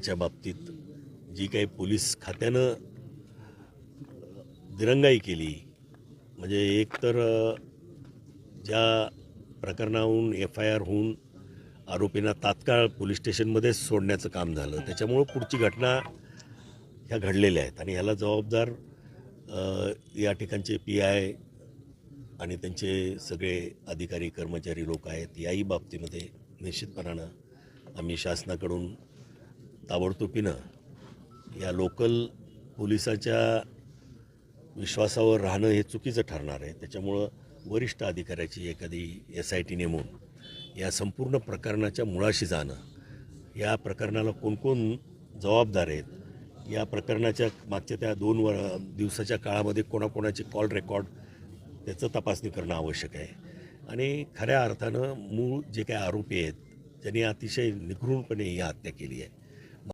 च्या बाबतीत जी काही पोलीस खात्यानं दिरंगाई केली म्हणजे एक तर ज्या प्रकरणाहून एफ आय आर होऊन आरोपींना तात्काळ पोलीस स्टेशनमध्येच सोडण्याचं काम झालं. त्याच्यामुळं पुढची घटना ह्या घडलेल्या आहेत आणि ह्याला जबाबदार या ठिकाणचे पी आय आणि त्यांचे सगळे अधिकारी कर्मचारी लोक आहेत. याही बाबतीमध्ये निश्चितपणानं आम्ही शासनाकडून ताबडतोबीनं या लोकल पोलिसाच्या विश्वासावर राहणं हे चुकीचं ठरणार आहे. त्याच्यामुळं वरिष्ठ अधिकाऱ्याची एखादी एस आय टी नेमून या संपूर्ण प्रकरणाच्या मुळाशी जाणं या प्रकरणाला कोण कोण जबाबदार आहेत या प्रकरणाच्या मागच्या त्या दोन वर दिवसाच्या काळामध्ये कोणाकोणाचे कॉल रेकॉर्ड त्याचं तपासणी करणं आवश्यक आहे. आणि खऱ्या अर्थानं मूळ जे काही आरोपी आहेत ज्यांनी अतिशय निघृणपणे ही हत्या केली आहे.